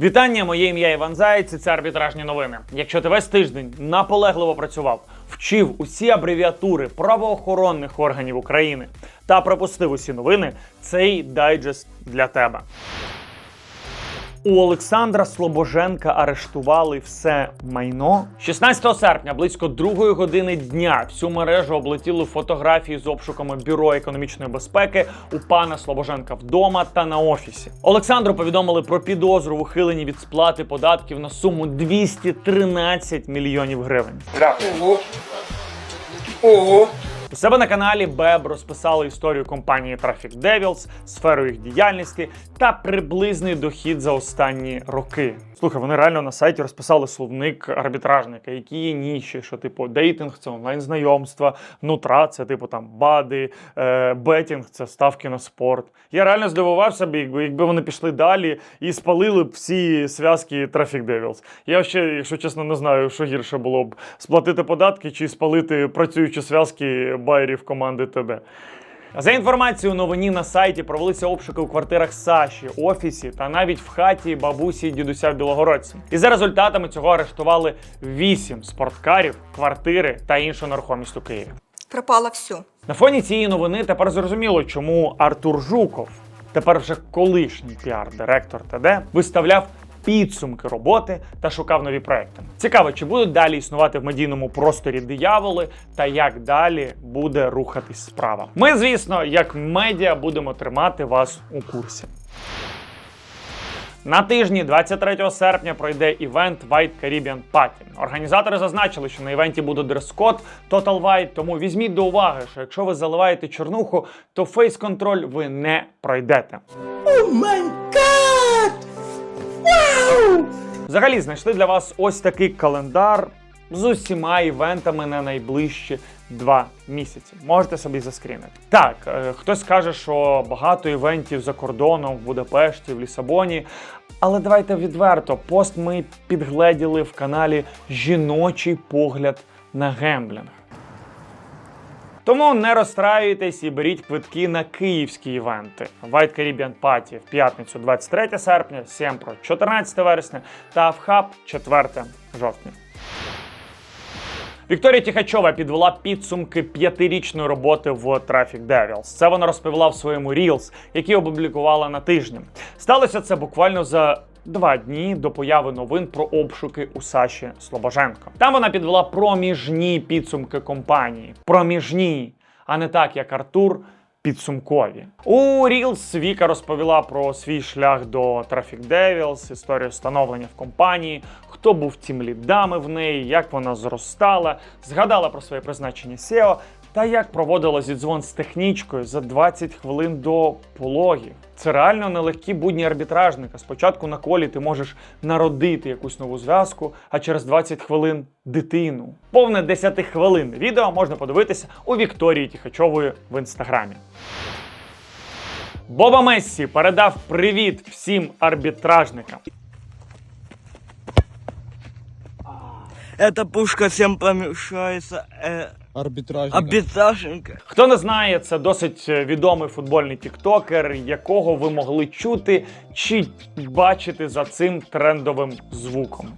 Вітання, моє ім'я Іван Заєць, і це арбітражні новини. Якщо ти весь тиждень наполегливо працював, вчив усі абревіатури правоохоронних органів України та пропустив усі новини, цей дайджест для тебе. У Олександра Слобоженка арештували все майно. 16 серпня, близько другої години дня, всю мережу облетіли фотографії з обшуками бюро економічної безпеки у пана Слобоженка вдома та на офісі. Олександру повідомили про підозру в ухиленні від сплати податків на суму 213 мільйонів гривень. Ого. Ого. У себе на каналі Беб розписали історію компанії Traffic Devils, сферу їх діяльності та приблизний дохід за останні роки. Слухай, вони реально на сайті розписали словник арбітражника, які є ніші, що типу дейтинг це онлайн знайомства, нутра це типу там бади, е, бетінг це ставки на спорт. Я реально здивувався б, якби, вони пішли далі і спалили б всі зв'язки Traffic Devils. Я ще, якщо чесно, не знаю, що гірше було б сплатити податки чи спалити працюючі зв'язки байерів команди ТД. За інформацією новині на сайті провелися обшуки у квартирах Саші, офісі та навіть в хаті бабусі і дідуся в Білогородці. І за результатами цього арештували 8 спорткарів, квартири та іншу нерухомість у Києві. Пропало все. На фоні цієї новини тепер зрозуміло, чому Артур Жуков, тепер вже колишній піар-директор ТД, виставляв підсумки роботи та шукав нові проекти. Цікаво, чи будуть далі існувати в медійному просторі дияволи та як далі буде рухатись справа. Ми, звісно, як медіа будемо тримати вас у курсі. На тижні 23 серпня пройде івент White Caribbean Party. Організатори зазначили, що на івенті буде дрес-код Total White, тому візьміть до уваги, що якщо ви заливаєте чорнуху, то фейс-контроль ви не пройдете. Взагалі знайшли для вас ось такий календар з усіма івентами на найближчі два місяці. Можете собі заскрінити. Так, е, хтось каже, що багато івентів за кордоном в Будапешті, в Лісабоні. Але давайте відверто, пост ми підгледіли в каналі Жіночий погляд на гемблінг. Тому не розстраюйтесь і беріть квитки на київські івенти. White Caribbean Party в п'ятницю 23 серпня, Сємпро 14 вересня та в хаб 4 жовтня. Вікторія Тіхачова підвела підсумки п'ятирічної роботи в Traffic Devils. Це вона розповіла в своєму Reels, який опублікувала на тижні. Сталося це буквально за. Два дні до появи новин про обшуки у Саші Слобоженко. Там вона підвела проміжні підсумки компанії. Проміжні, а не так, як Артур, підсумкові. У Reels Віка розповіла про свій шлях до Traffic Devils, історію становлення в компанії, хто був тім лідами в неї, як вона зростала, згадала про своє призначення SEO та як проводила зідзвон з технічкою за 20 хвилин до пологів. Це реально нелегкі будні арбітражника. Спочатку на колі ти можеш народити якусь нову зв'язку, а через 20 хвилин дитину. Повне 10 хвилин відео можна подивитися у Вікторії Тіхачової в інстаграмі. Боба Мессі передав привіт всім арбітражникам. Эта пушка всем помешается. Э, Арбітражника. Хто не знає, це досить е, відомий футбольний тіктокер, якого ви могли чути чи бачити за цим трендовим звуком.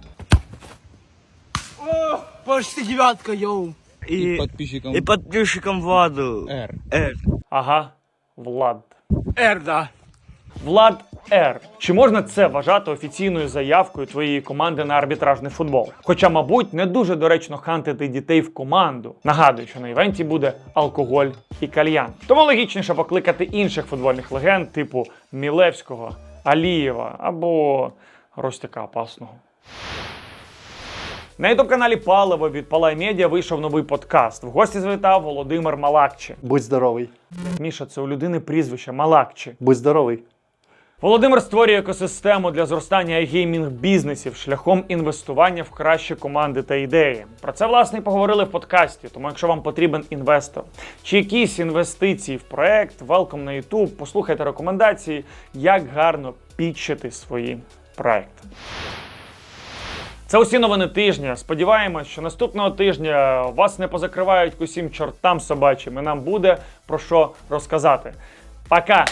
Почти девятка, йоу. І И, підписчикам и подписчикам Владу. R. Р. Ага, Влад. Р, да. Влад Р. Чи можна це вважати офіційною заявкою твоєї команди на арбітражний футбол? Хоча, мабуть, не дуже доречно хантити дітей в команду. Нагадую, що на івенті буде алкоголь і кальян. Тому логічніше покликати інших футбольних легенд, типу Мілевського, Алієва або Ростяка Опасного. На ютуб каналі Паливо від Палай Медіа вийшов новий подкаст. В гості звітав Володимир Малакчі. Будь здоровий. Міша, це у людини прізвище Малакчі. Будь здоровий. Володимир створює екосистему для зростання iGaming бізнесів шляхом інвестування в кращі команди та ідеї. Про це власне і поговорили в подкасті. Тому, якщо вам потрібен інвестор чи якісь інвестиції в проект, велком на YouTube, послухайте рекомендації, як гарно пітчити свої проекти. Це усі новини тижня. Сподіваємось, що наступного тижня вас не позакривають к усім чортам собачим, і нам буде про що розказати. Пока!